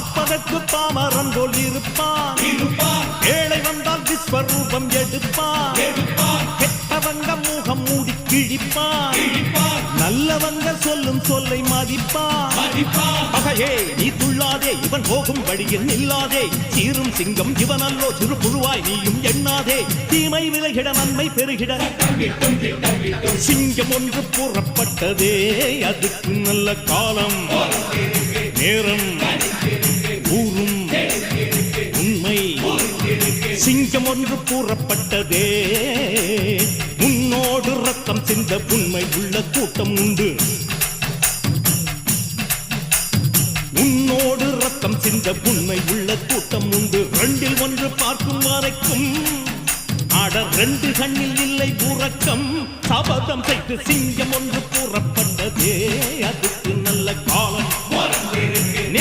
பார்ப்பதற்கு பாமரன் போல் இருப்பான். ஏழை வந்தால் விஸ்வரூபம் எடுப்பான். கெட்டவங்க முகம் மூடி கிழிப்பான். நல்லவங்க சொல்லும் சொல்லை மதிப்பான். பகையே நீ துள்ளாதே இவன் போகும் வழியில் நில்லாதே. சீரும் சிங்கம் இவன் அல்லோ சிறு புழுவாய் நீயும் எண்ணாதே. தீமை விலகிட நன்மை பெருகிட. சிங்கம் ஒன்று புறப்பட்டதே. அதுக்கு நல்ல காலம் நேரம். சிங்கம் ஒன்று கூறப்பட்டதே. உன்னோடு ரத்தம் சிந்த உண்மை உள்ள கூட்டம் உண்டு. உன்னோடு ரத்தம் சிந்த உண்மை உள்ள கூட்டம் உண்டு. ரெண்டில் ஒன்று பார்க்கும் வரைக்கும் அட ரெண்டு கண்ணில் இல்லை உறக்கம். சபதம் செய்து சிங்கம் ஒன்று கூறப்பட்டதே. அதுக்கு நல்ல காலம்